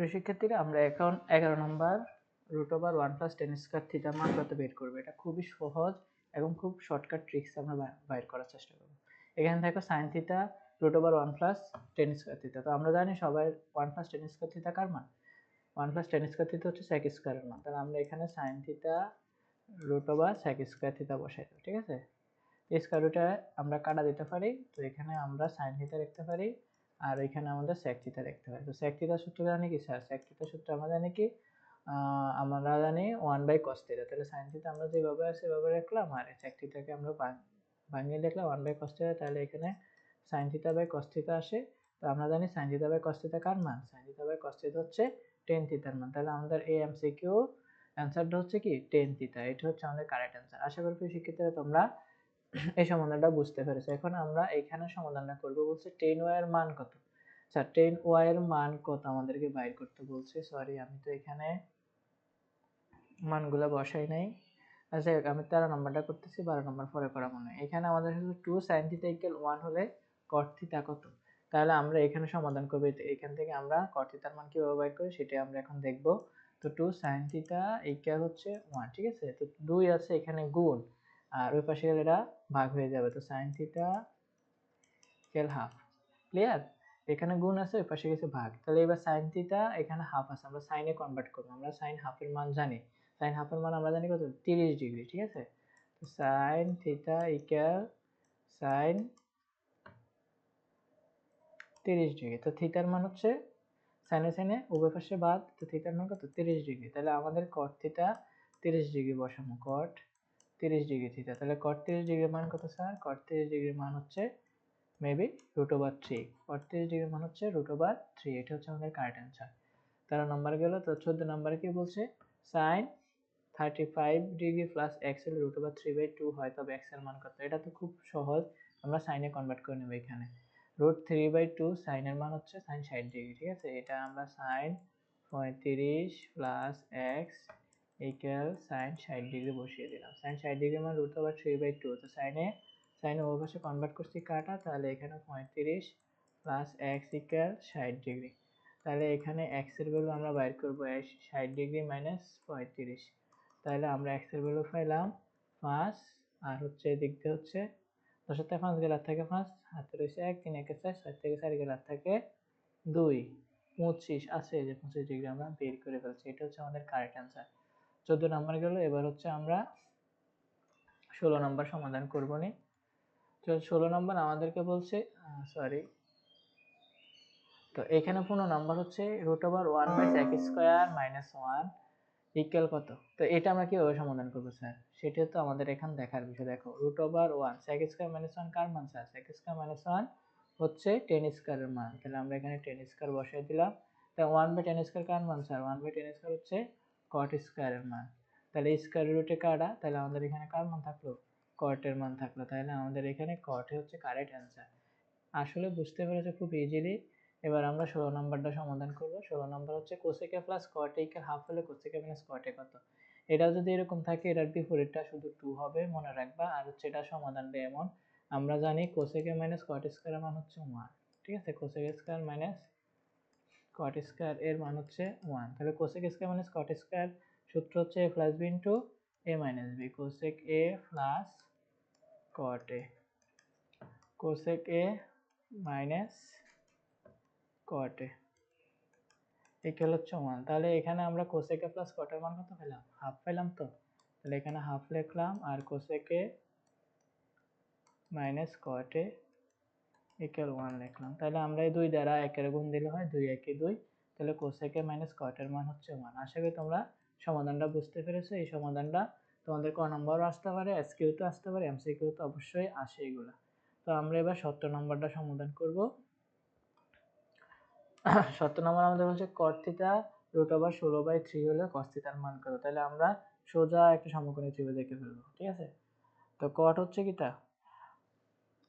প্রিয় শিক্ষার্থীরা, আমরা এখন এগারো নম্বর root over one plus tan square theta মান কত বের করব? এটা খুবই সহজ এবং খুব শর্টকাট ট্রিক্স আমরা বাইর করার চেষ্টা করব। এখানে দেখো sine theta root over one plus tan square theta তো আমরা জানি সবাই one plus tan square theta কার মান? One plus tan square theta হচ্ছে সেক স্কোয়ারের মান। তাহলে আমরা এখানে sine theta root over sec square theta বসাই দেবো, ঠিক আছে? স্কোয়ার রুটে আমরা কাটা দিতে পারি। তো এখানে আমরা সাইন থিটা লিখতে পারি। আর এখানে আমাদের থিটা লিখতে পারি তো sec থিটার সূত্র জানি কি স্যার? sec থিটার সূত্র আমরা জানি কি? আমরা জানি ওয়ান বাই cos থিটা তাহলে sin থিটা আমরা যেভাবে আছে সেভাবে রাখলাম আর sec থিটাকে আমরা ভাঙিয়ে লিখলাম ওয়ান বাই cos থিটা তাহলে এখানে sin theta by cos theta আসে। তো আমরা জানি sin theta by cos theta কার মান? sin theta by cos theta হচ্ছে tan থিটার মান। তাহলে আমাদের এই এমসিকিউ অ্যান্সারটা হচ্ছে কি? tan থিটা এটা হচ্ছে আমাদের কারেক্ট অ্যান্সার আশা করি শিক্ষার্থীরা তোমরা এই সমাধানটা বুঝতে পেরেছ। এখন আমরা এখানে সমাধানটা করব। বলছে টেন ওয়াই এর মান কত? আচ্ছা টেন ওয়াই এর মান কত আমাদেরকে বাইর করতে বলছে? সরি আমি তো এখানে মানগুলো বসাই নাই। আচ্ছা আমি তেরো নম্বরটা করতেছি, বারো নম্বর পরে করা মনে এখানে আমাদের শুধু two sine theta equal one হলে কট কত? তাহলে আমরা এখানে সমাধান করব। এখান থেকে আমরা কট মান কীভাবে বাইর করি সেটাই আমরা এখন দেখব। তো টু সাইন থিটা ইকুয়াল হচ্ছে ওয়ান ঠিক আছে? তো দুই আছে এখানে গুণ। আর ওই পাশে গেলে এটা ভাগ হয়ে যাবে। তো sine theta equal half clear এখানে গুণ আছে, ওই পাশে গেছে ভাগ। তাহলে এবার সাইন থিটা এখানে হাফ আছে, আমরা সাইনে কনভার্ট করব। আমরা সাইন হাফের মান জানি। সাইন হাফের মান আমরা জানি কত? তিরিশ ডিগ্রি, ঠিক আছে? তো সাইন থিটা ইকুয়াল সাইন তিরিশ ডিগ্রি। তো থিটার মান হচ্ছে সাইনে সাইনে উভয় পাশে বাদ, তো থিটার মান কত? তিরিশ ডিগ্রি। তাহলে আমাদের কট থিটা তিরিশ ডিগ্রি বসানো। কট তিরিশ ডিগ্রি থিটা তাহলে কট তিরিশ ডিগ্রির মান কত স্যার কট তিরিশ ডিগ্রির মান হচ্ছে maybe root over three cot তিরিশ ডিগ্রির মান হচ্ছে রুট ওভার থ্রি এটা হচ্ছে আমাদের কারেক্ট অ্যান্সার তেরো নম্বর গেল, তো চোদ্দ নম্বরে কি বলছে? Sine thirty five degree plus x হলে root over three by two হয়, তবে এক্সের মান কত? এটা তো খুব সহজ, আমরা সাইনে কনভার্ট করে নেব এখানে। রুট থ্রি বাই টু সাইনের মান হচ্ছে সাইন ষাট ডিগ্রি ঠিক আছে? এটা আমরা সাইন পঁয়ত্রিশ প্লাস এক্স ইকুয়াল সাইন ষাট ডিগ্রি বসিয়ে দিলাম। সাইন ষাট ডিগ্রি মানে root over three by two. তো সাইনে সাইনে ওভার পাশে কনভার্ট করছি কাটা, তাহলে এখানে পঁয়ত্রিশ প্লাস এক্স ইকুয়াল ষাট ডিগ্রি। তাহলে এখানে এক্সের ভ্যালু আমরা বাইর করব ষাট ডিগ্রি মাইনাস পঁয়ত্রিশ। তাহলে আমরা এক্সের ভ্যালু পাইলাম পাঁচ, আর হচ্ছে এদিক দিয়ে হচ্ছে দশের থেকে পাঁচ গেলার থেকে পাঁচ হাতে রয়েছে এক, তিন একে চার ছয় থেকে চার গেলার থাকে দুই, পঁচিশ, আছে যে পঁচিশ ডিগ্রি আমরা বের করে ফেলছি। এটা হচ্ছে আমাদের কারেক্ট অ্যান্সার চোদ্দ নাম্বার গেল, এবার হচ্ছে আমরা ষোলো নাম্বার সমাধান করব নি। তো ষোলো নাম্বার আমাদেরকে বলছে সরি তো এখানে পনেরো নাম্বার হচ্ছে root over one by sec square minus one equal কত? তো এটা আমরা কীভাবে সমাধান করব স্যার? সেটা তো আমাদের এখান দেখার বিষয়। দেখো root over one sec square minus one কার মান sir? Sec square minus one হচ্ছে টেন স্কোয়ারের মান। তাহলে আমরা এখানে টেন স্কোয়ার বসাই দিলাম। তা ওয়ান বাই টেন স্কোয়ার কার মান sir? One by tan square হচ্ছে কট স্কোয়ারের মান তাহলে স্কোয়ার রুটে কাটা তাহলে আমাদের এখানে কার মান থাকল? কটের মান থাকল। তাহলে আমাদের এখানে কটে হচ্ছে কারেক্ট অ্যান্সার আসলে বুঝতে পেরেছে খুব ইজিলি এবার আমরা ষোলো নাম্বারটা সমাধান করব। ষোলো নাম্বার হচ্ছে কোসেকে প্লাস কটে হাফ হলে কোসেকে মাইনাস কটে কত? এটা যদি এরকম থাকে, এটার বিপরীতটা শুধু টু হবে, মনে রাখবা। আর হচ্ছে এটা সমাধানটা এমন। আমরা জানি কোসেকে মাইনাস কট স্কোয়ারের মান হচ্ছে ওয়ান ঠিক আছে? Cosec square minus cot square এর মান হচ্ছে ওয়ান তাহলে cosec square minus cot square সূত্র হচ্ছে A plus B into A minus B cosec A plus cot A cosec A minus cot A equal হচ্ছে ওয়ান তাহলে এখানে আমরা কোসেকে প্লাস কটের মান কত পেলাম? হাফ পেলাম তো। তাহলে এখানে হাফ লিখলাম আর কোসেকে মাইনাস কটে ইকুয়াল ওয়ান লিখলাম। তাহলে আমরা এই দুই দ্বারা একের গুণ দিলে হয় দুই একে দুই। তাহলে কোসেকে মাইনাস কটের মান হচ্ছে ওয়ান আশা করি তোমরা সমাধানটা বুঝতে পেরেছ। এই সমাধানটা তোমাদের ক নম্বরও আসতে পারে এসকিউতে আসতে পারে এমসিকিউতে অবশ্যই আসে এগুলা। তো আমরা এবার সত্তর নম্বরটা সমাধান করব। সত্তর নম্বর আমাদের বলছে থিটা রুট ওভার ষোলো বাই থ্রি হলে কস থিটার মান কত? তাহলে আমরা সোজা একটা সমকোণী ত্রিভুজ দেখে ফেলব, ঠিক আছে? তো কট হচ্ছে কিটা?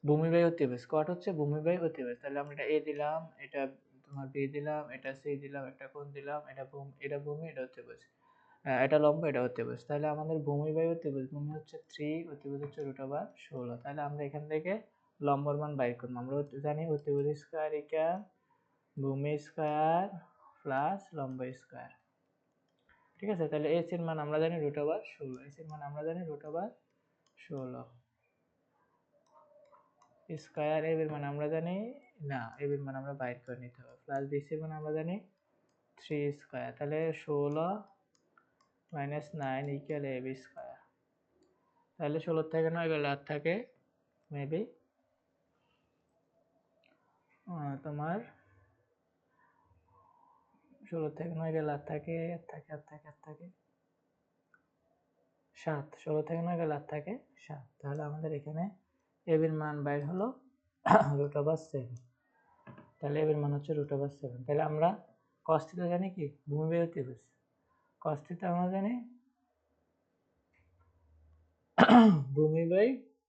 ভূমি বাই অতিবেশ কট হচ্ছে ভূমি বাই অতিবেশ তাহলে আমরা এটা এ দিলাম, এটা তোমার বি দিলাম, এটা সি দিলাম, এটা কোন দিলাম, এটা ভূমি এটা ভূমি, এটা অতিবেশ এটা লম্ব, এটা অতিবেশ তাহলে আমাদের ভূমি বাই অতিবেশ ভূমি হচ্ছে থ্রি অতিবেশ হচ্ছে রুট ওভার ষোলো। তাহলে আমরা এখান থেকে লম্বর মান বাইর করব। আমরা জানি অতিবেশ স্কোয়ার ইকা ভূমি স্কোয়ার প্লাস লম্ব স্কোয়ার ঠিক আছে? তাহলে এস এর মান আমরা জানি রুট ওভার ষোলো। এস এর মান আমরা জানি রুট ওভার ষোলো। স্কোয়ার এর মান আমরা জানি, না, এর মান আমরা বাইর করে নিতে হবে। প্লাস বিসি মান আমরা জানি থ্রি স্কোয়ার তাহলে ষোলো minus nine equal A B square তাহলে ষোলোর থেকে নয় গেলে আর থাকে মেবি তোমার ষোলো থেকে নয় গেলে আর থাকে আর থাকে আর থাকে আর থাকে সাত। ষোলো থেকে নয় গেলে আর থাকে সাত। তাহলে আমাদের এখানে এবির মান বাইর হলো রুট ওভার সেভেন তাহলে এবির মান হচ্ছে রুট ওভার সেভেন তাহলে আমরা কস্তিতে জানি কি? ভূমি বাই অতিভুজ কস্তিতে আমরা জানি ভূমি বাই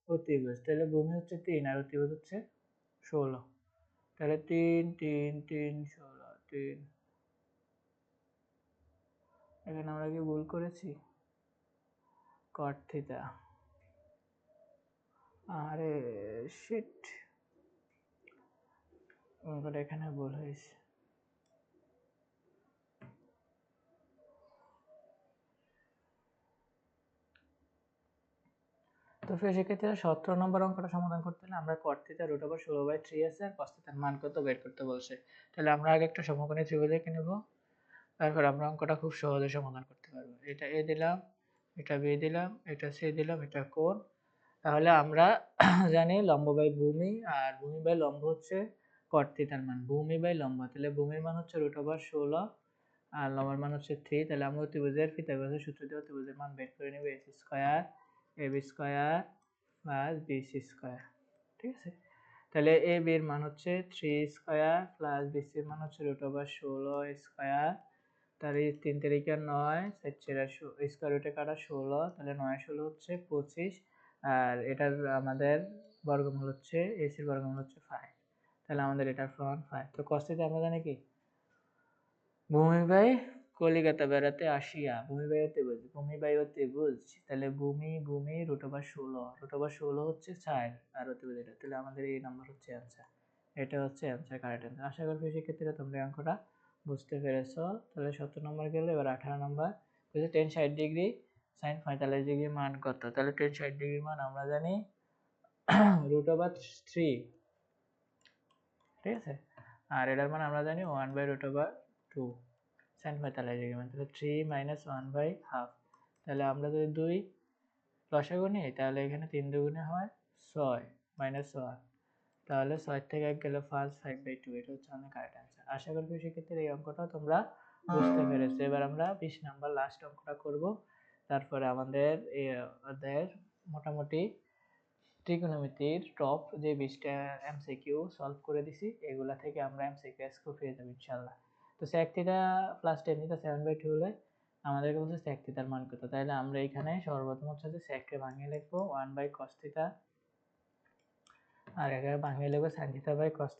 অতিভুজ তাহলে ভূমি হচ্ছে তিন আর অতিভুজ হচ্ছে ষোলো। তাহলে তিন তিন তিন, ষোলো, তিন। এখানে আমরা কি ভুল করেছি? কট আরে শিট এখানে ভুল হয়েছে। তো ফের সেক্ষেত্রে সতেরো নম্বর অঙ্কটা সমাধান করতে হলে আমরা কট থিটা রুট ওভার ষোলো বাই থ্রি আছে, আর কস মান কত বের করতে বলছে। তাহলে আমরা আগে একটা সমকোণী ত্রিভুজ এঁকে নেব, তারপর আমরা অঙ্কটা খুব সহজে সমাধান করতে পারব। এটা এ দিলাম, এটা বি দিলাম, এটা সি দিলাম, এটা কোণ তাহলে আমরা জানি লম্ব বাই ভূমি আর ভূমি বাই লম্ব হচ্ছে কট থিটার মান। ভূমি বাই লম্ব, তাহলে ভূমির মান হচ্ছে রুট ওভার ষোলো আর লম্বের মান হচ্ছে থ্রি তাহলে আমরা অতিভুজের ফিতাগোসের সূত্র দিয়ে অতিভুজের মান বের করে নেব S square A B square plus BC square ঠিক আছে? তাহলে এ বির মান হচ্ছে থ্রি স্কোয়ার প্লাস বিসির মান হচ্ছে রুট ওভার ষোলো স্কোয়ার এই তিন তারিখে নয় সেরা স্কোয়ার রুটে কাটা ষোলো, তাহলে নয় ষোলো হচ্ছে পঁচিশ আর এটার আমাদের বর্গমূল হচ্ছে এসির বর্গমূল হচ্ছে ফাইভ তাহলে আমাদের এটার ফ্রন্ট ফাইভ তো কস্তিতে আমরা জানি কি? ভূমি বাই কলিকাতা বেড়াতে আসিয়া, ভূমি বুঝি, ভূমি বায়ুতে বুঝছি তাহলে ভূমি ভূমি রুট ওভার ষোলো রুট ওভার ষোলো হচ্ছে চার আর হতে বুঝি তাহলে আমাদের এই নাম্বার হচ্ছে অ্যান্সার এটা হচ্ছে অ্যান্সার কারেক্ট অ্যান্সার আশা করি সেক্ষেত্রে তোমরা অঙ্কটা বুঝতে পেরেছ। তাহলে সত্তর নম্বর গেলে, এবার আঠারো নম্বর বুঝলি? টেন ষাট ডিগ্রি সাইন পঁয়তাল্লিশ ডিগ্রি মান কত? তাহলে টেন ষাট ডিগ্রি মান আমরা জানি রুট ওভার থ্রি ঠিক আছে? আর এটার মান আমরা জানি one by root over two sine পঁয়তাল্লিশ ডিগ্রি মান। তাহলে three minus one by half তাহলে আমরা যদি দুই লসাগু নিই তাহলে এখানে তিন দুগুণে হয় ছয় মাইনাস ওয়ান তাহলে ছয় থেকে এক গেলে ফার্স্ট ফাইভ বাই টু এটা হচ্ছে আমাদের কারেক্ট অ্যান্সার আশা করি সেক্ষেত্রে এই অঙ্কটা তোমরা বুঝতে পেরেছ। এবার আমরা বিশ নাম্বার লাস্ট অঙ্কটা করব। তারপরে আমাদের অধ্যায়ের মোটামুটি ত্রিকোণমিতির টপ যে বিশটা এমসিকিউ সলভ করে দিছি, এগুলা থেকে আমরা এমসিকিউ স্কোর পেয়ে যাব ইনশাল্লাহ। তো sec theta plus tan theta seven by two হলে আমাদেরকে বলছে স্যাক থিটার মান কত? তাহলে আমরা এখানে সর্বপ্রথম হচ্ছে যে স্যাককে ভাঙিয়ে লিখব ওয়ান বাই কস আর এখানে ভাঙিয়ে লিখব সাইন থিটা বাই কস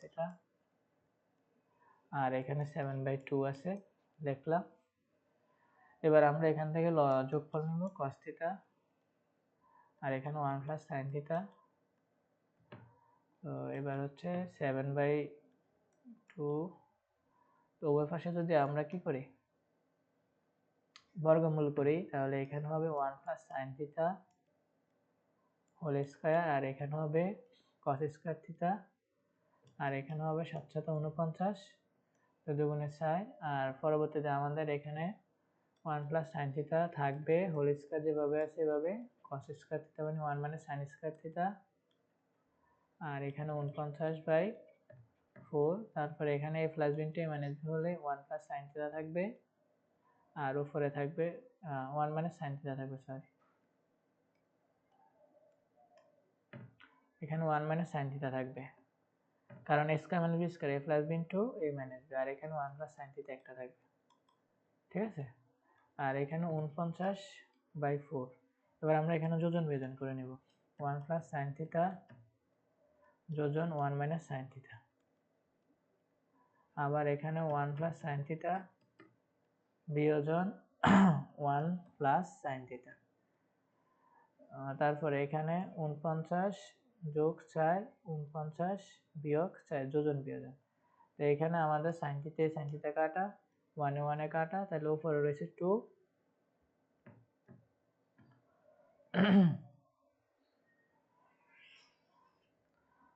আর এখানে সেভেন বাই টু আছে লিখলাম এবার আমরা এখান থেকে যোগফল নেব কস থিটা আর এখানে ওয়ান প্লাস সাইন থিটা তো এবার হচ্ছে সেভেন বাই টু তো উভয় পাশে যদি আমরা কি করি? বর্গমূল করি, তাহলে এখানে হবে one plus sine theta whole square আর এখানে হবে কস স্কোয়ার থিটা আর এখানে হবে সাতশত উনপঞ্চাশ, দুগুণে সাইন আর পরবর্তীতে আমাদের এখানে ওয়ান প্লাস সাইন থিটা থাকবে হোল স্কোয়ার যেভাবে আছে এভাবে কস স্কোয়ার থিটা মানে ওয়ান মানে সাইন স্কোয়ার থিটা আর এখানে উনপঞ্চাশ বাই ফোর তারপরে এখানে এ প্লাস বিনটা বি হলে ওয়ান প্লাস সাইন থিটা থাকবে, আর উপরে থাকবে ওয়ান মাইনাস সাইন থিটা থাকবে সরি এখানে ওয়ান মাইনাস সাইন থিটা থাকবে, কারণ A square minus B square A plus B into A minus B আর এখানে ওয়ান প্লাস সাইন থিটা একটা থাকবে, ঠিক আছে? আর এখানে উনপঞ্চাশ বাই ফোর এবার আমরা এখানে যোজন বিয়োজন করে নেব। ওয়ান প্লাস সাইন থিটা যোজন ওয়ান মাইনাস সাইন থিটা আবার এখানে ওয়ান প্লাস সাইন থিটা বিয়োজন ওয়ান প্লাস সাইন থিটা তারপরে এখানে উনপঞ্চাশ যোগ চার উনপঞ্চাশ বিয়োগ চার, যোজন বিয়োজন। তো এখানে আমাদের সাইন থিটা সাইন থিটা কাটা। ওয়ানে ওয়ানে কাটা তাহলে উপরে রয়েছে টু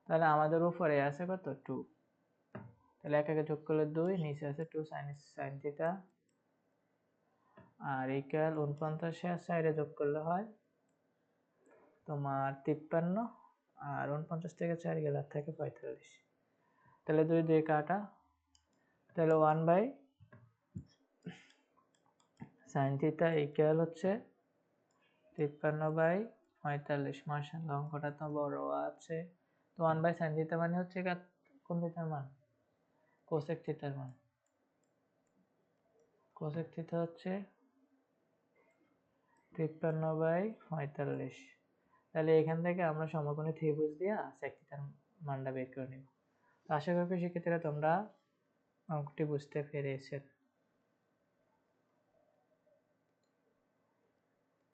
তাহলে আমাদের উপরে আছে কত টু তাহলে এক একে যোগ করলে দুই নিচে আছে টু সাইন সাইন থিটা আর ইকুয়াল উনপঞ্চাশে সাইডে যোগ করলে হয় তোমার তিপ্পান্ন আর উনপঞ্চাশ থেকে চার গেলে থাকে পঁয়তাল্লিশ তাহলে দুই দুই কাটা তাহলে one by sine theta equal হচ্ছে তিপ্পান্ন বাই পঁয়তাল্লিশ। মার্শাল অঙ্কটা তো বড় আছে। তো ওয়ান বাই সাইন থিটা মানে হচ্ছে কোন থিটার মান? কোসেক থিটার মান। কোসেক থিটা হচ্ছে তিপ্পান্ন বাই পঁয়তাল্লিশ। তাহলে এখান থেকে আমরা সমকোণী ত্রিভুজ দিয়ে সেক থিটার মানটা বের করে নিব। আশা করি শিক্ষার্থীরা তোমরা অঙ্কটি বুঝতে পেরেছে